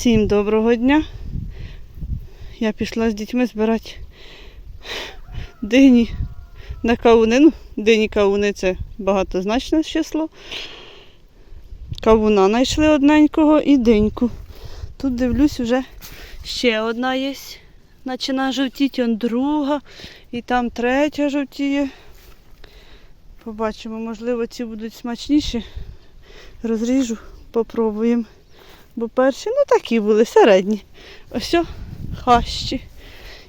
Всім доброго дня. Я пішла з дітьми збирати дині на кавуни. Ну, дині кавуни це багатозначне число. Кавуна знайшли одненького і диньку. Тут дивлюсь, вже ще одна є. Починає жовтіти, он друга, і там третя жовтіє. Побачимо, можливо, ці будуть смачніші. Розріжу, попробуємо. Бо перші, ну такі були, середні. Ось хащі.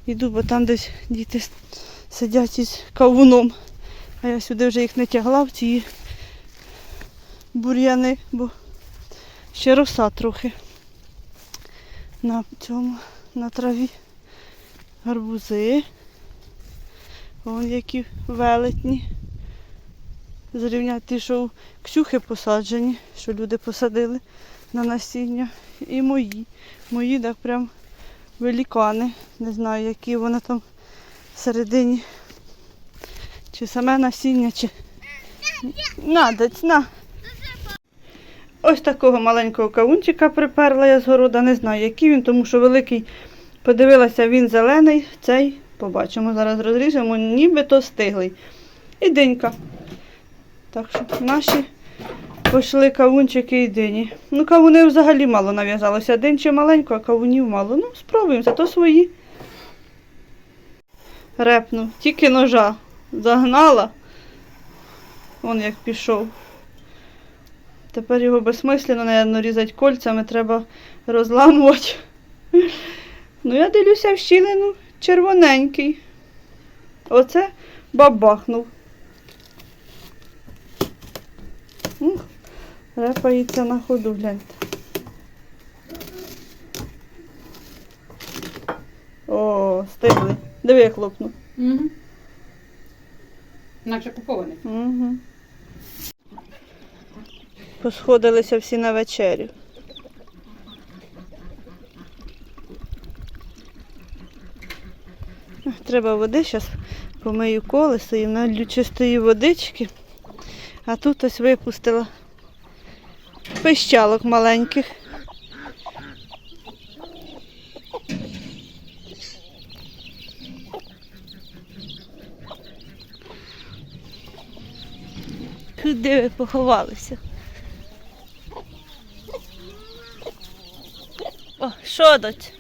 Іду, бо там десь діти сидять із кавуном. А я сюди вже їх не тягла в ці бур'яни, бо ще роса трохи. На цьому, на траві. Гарбузи. Вон які велетні. Зрівняти що ксюхи посаджені, що люди посадили на насіння. І мої. Мої так прям великани. Не знаю, які вони там всередині. Чи саме насіння, чи. На, дать, на. Ось такого маленького кавунчика приперла я з города. Не знаю, який він, тому що великий. Подивилася, він зелений, цей побачимо. Зараз розріжемо, нібито стиглий. І динька. Так що наші пішли кавунчики і дині. Ну, кавуни взагалі мало нав'язалося. Динче маленько, а кавунів мало. Ну, спробуємо, то свої. Репнув. Тільки ножа загнала. Вон як пішов. Тепер його безсмислено, напевно, різати кольцями, треба розламувати. Ну, я дивлюся в щілину червоненький. Оце бабахнув. Репається на ходу, гляньте. О, стигли. Диви, як хлопнув. Угу. Наче купований. Угу. Посходилися всі на вечерю. Треба води, зараз помию колесо і налью чистої водички. А тут ось випустила пищалок маленьких. Куди ви поховалися? О, що доць?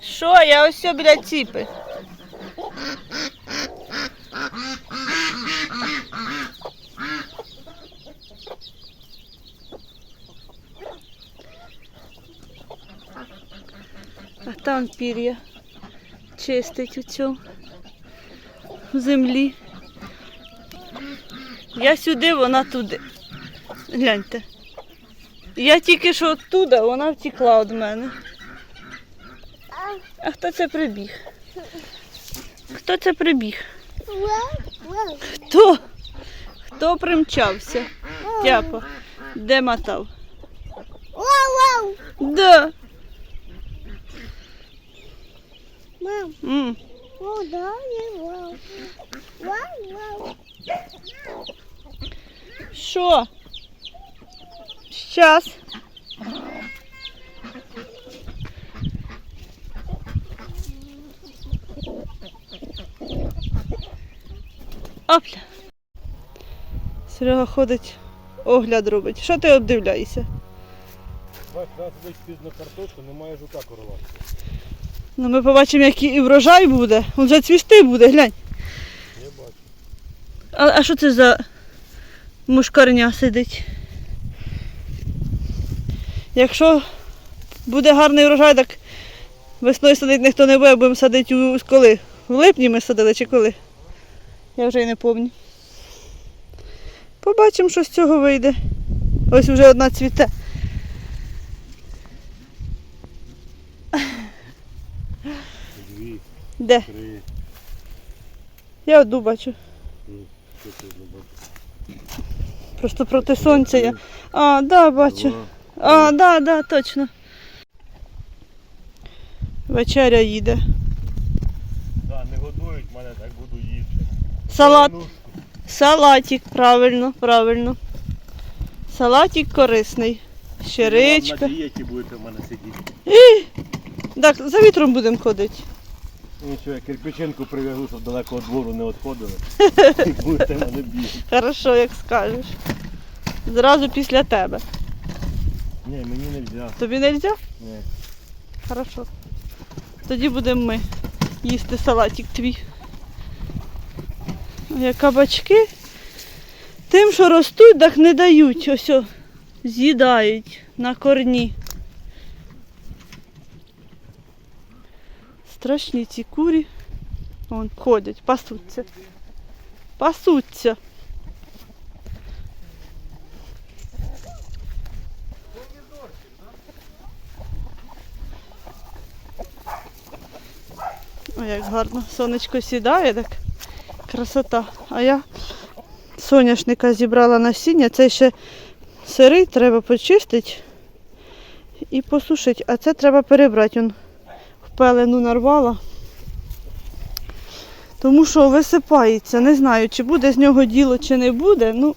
Що? Я ось біля ціпи. А там пір'я чистить у цьому в землі. Я сюди, вона туди. Гляньте. Я тільки що оттуда, вона втекла від мене. А хто це прибіг? Хто це прибіг? Хто? Хто примчався? Тяпа. Де мотав? Да. Мам, М. о, да, не вау. Вау, вау. Що? Щас. Опля. Серега ходить, огляд робить. Що ти обдивляєшся? Бач, раз сидить пізно картошку, немає жука королати. Ну ми побачимо, який і врожай буде. Він вже цвісти буде, глянь. Я бачу. А, а що це за мушкарня сидить? Якщо буде гарний врожай, так весною садити ніхто не буде, будемо садити у коли? В липні ми садили чи коли? Я вже й не пам'ятаю. Побачимо, що з цього вийде. Ось вже одна цвіте. Де? три, Я одну бачу. що ти не бачиш? Просто проти сонця я. А, да, бачу. Два. А, да, да, точно. Вечеря їде. Да, не годують мене, так буду їсти. Салат. Ну, Салатик, правильно, правильно. Салатик корисний. На щеричка. дієті будете в мене сидіти. Так, за вітром будемо ходити. Нічого, я кирпичинку прив'яжу, щоб далеко від двору не відходили. І будете мене бігати. Хорошо, як скажеш. Зразу після тебе. Ні, мені не можна. Тобі не можна? Ні. Хорошо. Тоді будемо ми їсти салатик твій. Як кабачки. Тим, що ростуть, так не дають. Ось о, з'їдають на корні. Страшні ці курі. Вон ходять, пасуться. Пасуться. Ой, як гарно. Сонечко сідає, так красота. А я соняшника зібрала насіння. Це ще сирий, треба почистити і посушити. А це треба перебрати. Пелену нарвала. Тому що висипається. Не знаю, чи буде з нього діло, чи не буде. Ну,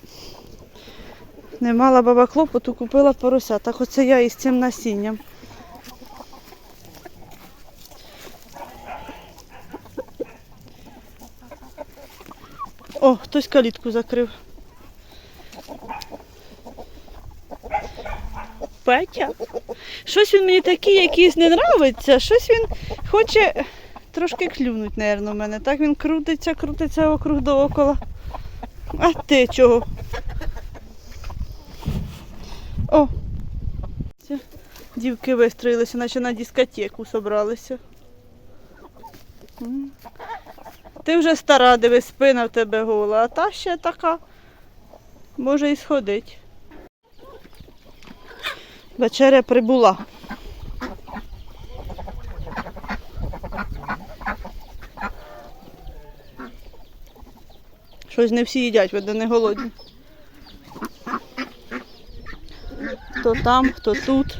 не мала баба клопоту, купила порося. Так оце я із цим насінням. О, хтось калітку закрив. Петя. Щось він мені такий якийсь не нравиться, щось він хоче трошки клюнуть, напевно, в мене. Так він крутиться, крутиться округ доокола. А ти чого? О! Дівки вистроїлися, наче на дискотеку собралися. Ти вже стара, дивись, спина в тебе гола, а та ще така може і сходить. Вечеря прибула. Щось не всі їдять, веде не голодні. Хто там, хто тут.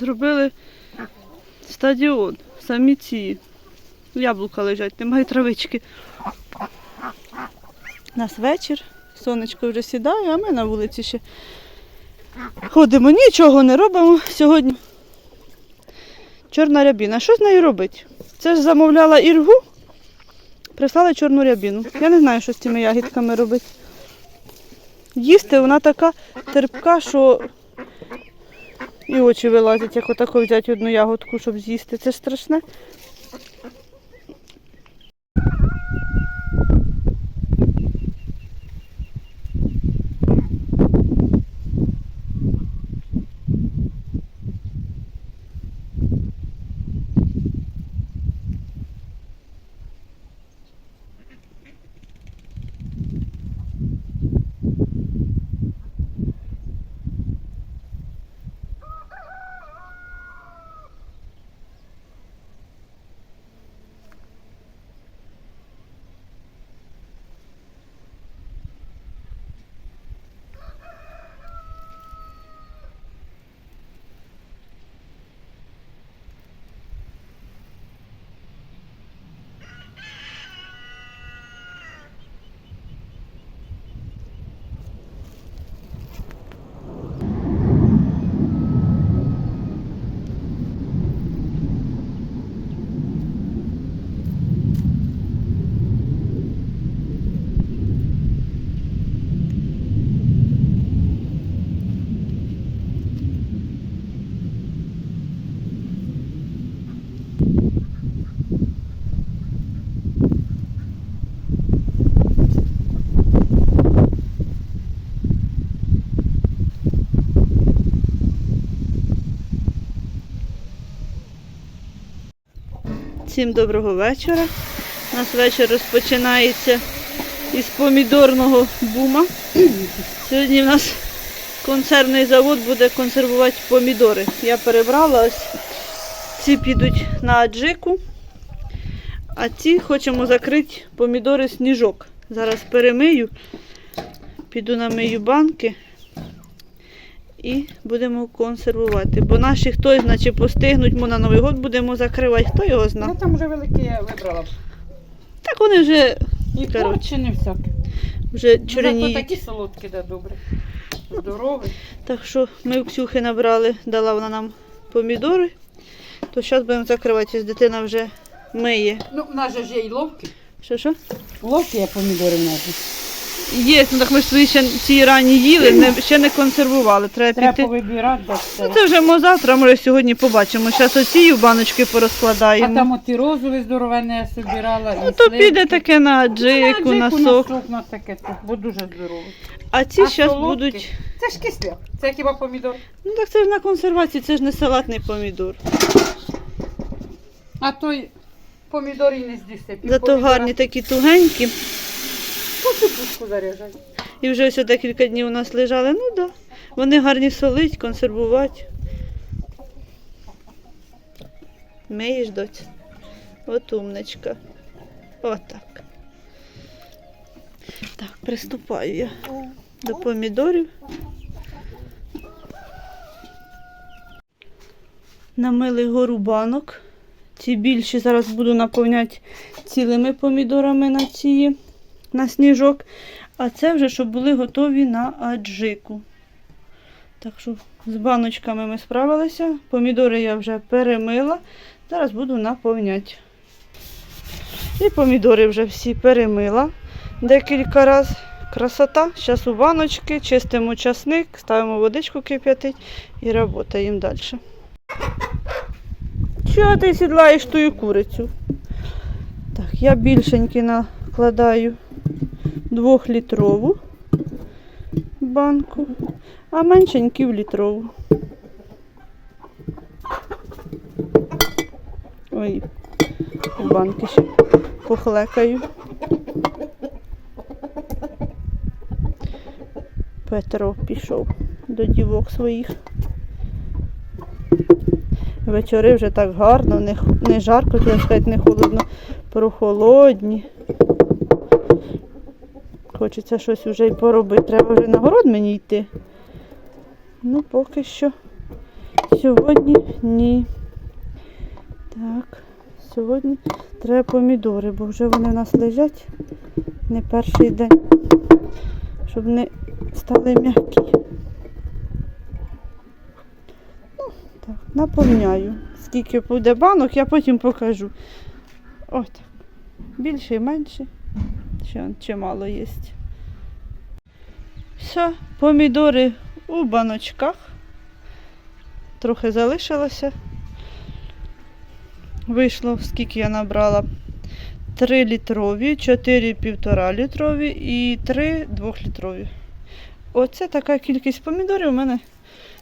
Зробили стадіон, самі ці. Яблука лежать, немає травички. У нас вечір, сонечко вже сідає, а ми на вулиці ще ходимо, нічого не робимо сьогодні. Чорна рябіна. Що з нею робити? Це ж замовляла іргу, прислали чорну рябіну. Я не знаю, що з цими ягідками робити. Їсти вона така терпка, що і очі вилазять, як отако взяти одну ягодку, щоб з'їсти. Це ж страшне. Всім доброго вечора. У нас вечір розпочинається із помідорного бума. Сьогодні в нас консервний завод буде консервувати помідори. Я перебрала ось. Ці підуть на аджику, а ці хочемо закрити помідори сніжок. Зараз перемию, піду намию банки і будемо консервувати. Бо наші хтось, наче постигнуть, ми на Новий год будемо закривати, хто його зна. Ну там вже великі я вибрала. Так вони вже, І Коротше. не всяке. вже Ну, Зато чорніють. такі солодкі, да, добре. Здорові. Так що ми у Ксюхи набрали, дала вона нам помідори. То зараз будемо закривати. Ось дитина вже миє. Ну, в нас же ж є і ловки. Що що? Ловки є помідори в нас. Є, ну так ми ж свої ще ці ранні їли, не, ще не консервували. Треба Треба піти. повибирати, да, Ну це вже ми завтра, може сьогодні побачимо. Зараз оці в баночки А порозкладаємо. там от і розові здоровенне я собирала. Ну і то сливки. піде таке на Ну, аджику, на сок. На таке, то, бо дуже здорово. А ці А зараз солодкі? будуть. Це ж кисляк. Це хіба помідор? Ну так це ж на консервації, це ж не салатний помідор. А той помідор і не здійсе. Зато гарні такі тугенькі. Пуску заряджай. І вже ось декілька днів у нас лежали. Ну так. Да. Вони гарні солить, консервувати. Миєш, доць? От умничка. Отак. Так, приступаю я до помідорів. Намили гору банок. Ці більші зараз буду наповняти цілими помідорами на ці на сніжок. А це вже щоб були готові на аджику. Так що з баночками ми справилися. Помідори я вже перемила. Зараз буду наповняти. І помідори вже всі перемила декілька разів. Красота. Зараз у баночки, чистимо часник, ставимо водичку кип'ятить і працюємо далі. Чого ти сідлаєш тую курицю? Так, я більшенькі накладаю двохлітрову банку, а меншенькі в літрову. Ой, банки ще похлекаю. Петро пішов до дівок своїх. Вечори вже так гарно, не, не жарко, сказати, не холодно, прохолодні. Хочеться щось вже й поробити. Треба вже на город мені йти. Ну, поки що. Сьогодні ні. Так, сьогодні треба помідори, бо вже вони в нас лежать не перший день, щоб не стали м'які. Ну, так, наповняю. Скільки буде банок, я потім покажу. Ось так. Більше і менше. Чимало є. Все, помідори у баночках. Трохи залишилося. Вийшло, скільки я набрала. 3 літрові, 4 1,5 літрові і 3 2-літрові. Оце така кількість помідорів у мене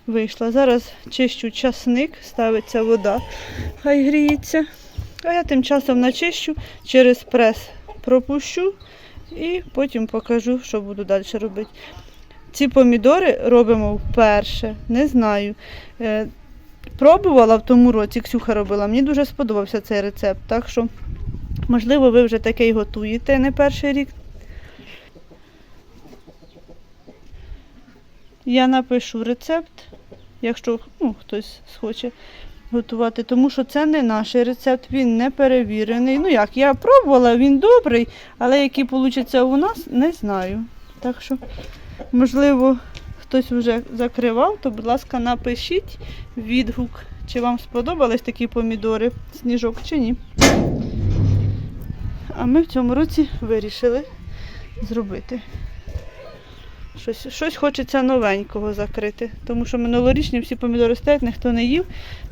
вийшла. Зараз чищу часник, ставиться вода, хай гріється. А я тим часом начищу, через прес пропущу і потім покажу, що буду далі робити. Ці помідори робимо вперше, не знаю. Е, Пробувала в тому році, Ксюха робила, мені дуже сподобався цей рецепт. Так що, можливо, ви вже таке й готуєте не перший рік. Я напишу рецепт, якщо ну, хтось схоче готувати, тому що це не наш рецепт, він не перевірений. Ну як, я пробувала, він добрий, але який вийде у нас, не знаю. Так що, можливо, хтось вже закривав, то, будь ласка, напишіть відгук, чи вам сподобались такі помідори, сніжок чи ні. А ми в цьому році вирішили зробити. Щось, щось хочеться новенького закрити, тому що минулорічні всі помідори стоять, ніхто не їв.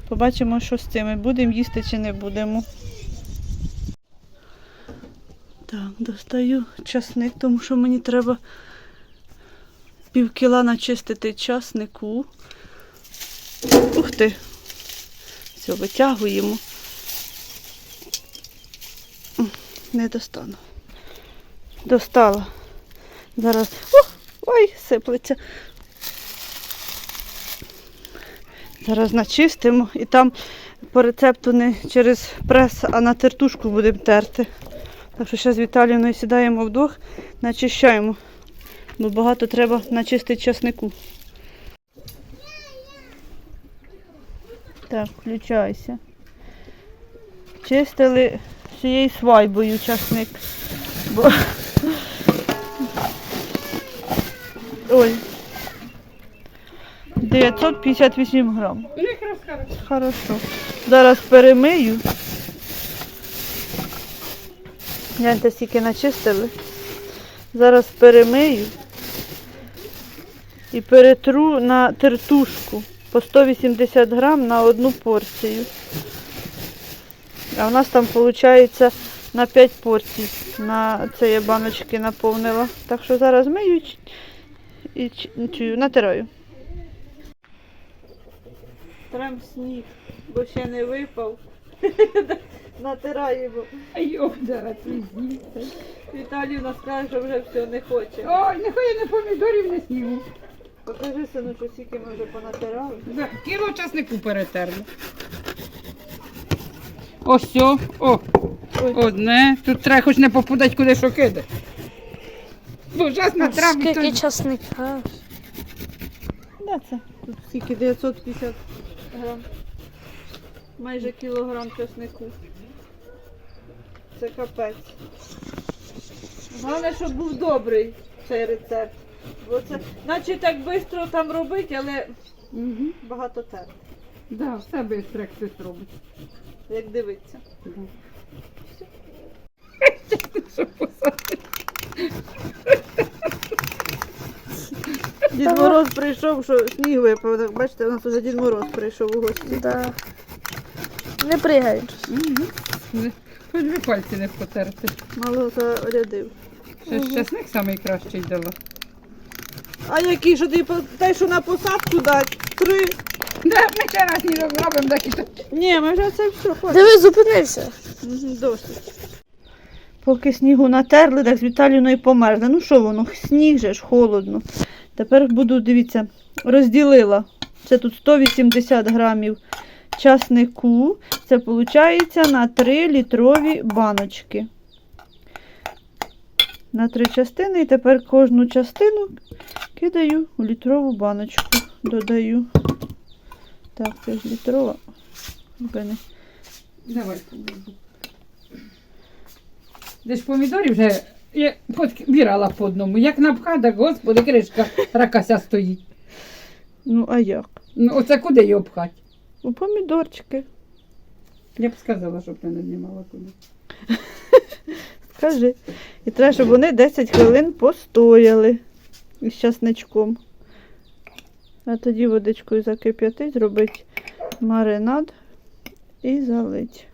Побачимо, що з цими. Будемо їсти чи не будемо. Так, достаю часник, тому що мені треба пів кіла начистити часнику. Ух ти! Все, витягуємо. Не достану. Достала. Зараз. О, ой, сиплеться. Зараз начистимо і там по рецепту не через прес, а на тертушку будемо терти. Так що зараз з сідаємо вдвох, начищаємо. Бо багато треба начистити часнику. Так, включайся. Чистили всією свайбою часник. Бо... Ой. 958 грам. Ну, якраз хорошо. Хорошо. Зараз перемию. Гляньте, скільки начистили. Зараз перемию і перетру на тертушку по 180 грам на одну порцію. А у нас там виходить на 5 порцій. На це я баночки наповнила. Так що зараз мию і натираю. Прям сніг, бо ще не випав. Натираємо. Ай, зараз пізніше. Віталіївна скаже, що вже все не хоче. Ой, нехай я не помідорів не снігу. Покажи сину, що скільки ми вже понатирали. Да, Кіло часнику перетерли. Ось все. О, одне. Тут треба хоч не попадати, куди що кидати. Бо зараз на траві. Скільки то- часника? Де це? Тут скільки 950 грам. Майже кілограм чеснику. Це капець. Головне, щоб був добрий цей рецепт. Бо це, наче так швидко там робить, але Мгм. багато терпить, Да, все швидко, як хтось робить. як дивиться. Да. Що посадити? Дід Мороз прийшов, що сніг випав. Так, бачите, у нас вже Дід Мороз прийшов у гості. Да. Не пригають. Мгм. Хоч би пальці не потерти. Мало зарядив. Ще ж часник найкращий дала. А який що ти те, що на посадку дать? Три. Да, ми ще раз не робимо такі. Ні, ми вже це все хочемо. Диви, зупинився. Мгм, Досить. Поки снігу натерли, так з Віталіною померзли. Ну що воно, сніг же ж холодно. Тепер буду, дивіться, розділила. Це тут 180 грамів часнику. Це виходить на 3 літрові баночки. На три частини. І тепер кожну частину кидаю у літрову баночку. Додаю. Так, це ж літрова. Давай. Де ж помідорів вже я підбирала по одному. Як напха, так господи, кришка ракася стоїть. Ну, а як? Ну, оце куди його пхати? У помідорчики. Я б сказала, щоб ти не знімала куди. Скажи. І треба, щоб вони 10 хвилин постояли із часничком. А тоді водичкою закип'ятить, зробити маринад і залить.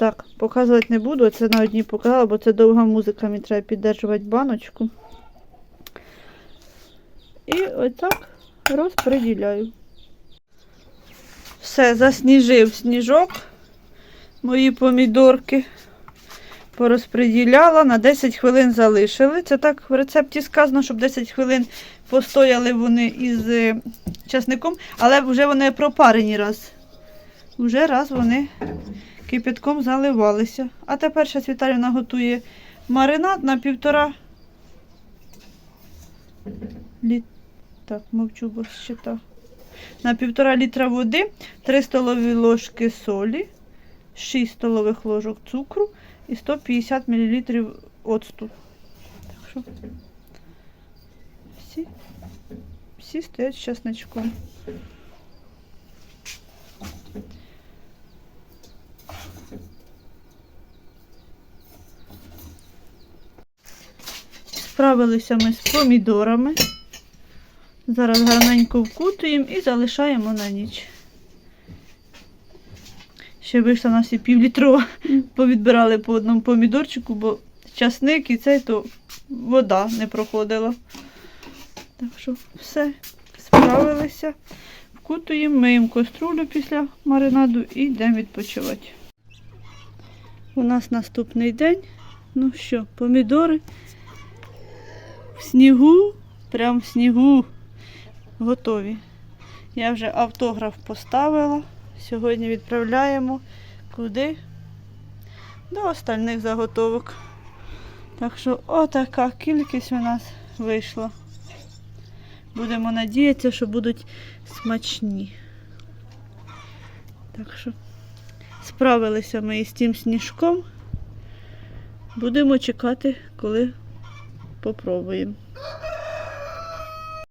Так, показувати не буду, це на одній показала, бо це довга музика, мені треба піддержувати баночку. І отак розподіляю. Все, засніжив сніжок. Мої помідорки порозподіляла, на 10 хвилин залишили. Це так в рецепті сказано, щоб 10 хвилин постояли вони із е, часником, але вже вони пропарені раз. Вже раз вони кипятком заливалися. А тепер зараз Віталіна готує маринад на півтора літ... Так, мовчу, бо щита. На півтора літра води, 3 столові ложки солі, 6 столових ложок цукру і 150 мл оцту. Так що всі, всі стоять з чесночком. Справилися ми з помідорами. Зараз гарненько вкутуємо і залишаємо на ніч. Ще вийшла у нас і півлітрова. Повідбирали по одному помідорчику, бо часник і цей то вода не проходила. Так що все, справилися. Вкутуємо, миємо каструлю після маринаду і йдемо відпочивати. У нас наступний день. Ну що, помідори в снігу, прям в снігу готові. Я вже автограф поставила. Сьогодні відправляємо куди? До остальних заготовок. Так що отака кількість у нас вийшла. Будемо надіятися, що будуть смачні. Так що справилися ми із тим сніжком. Будемо чекати, коли Попробуємо.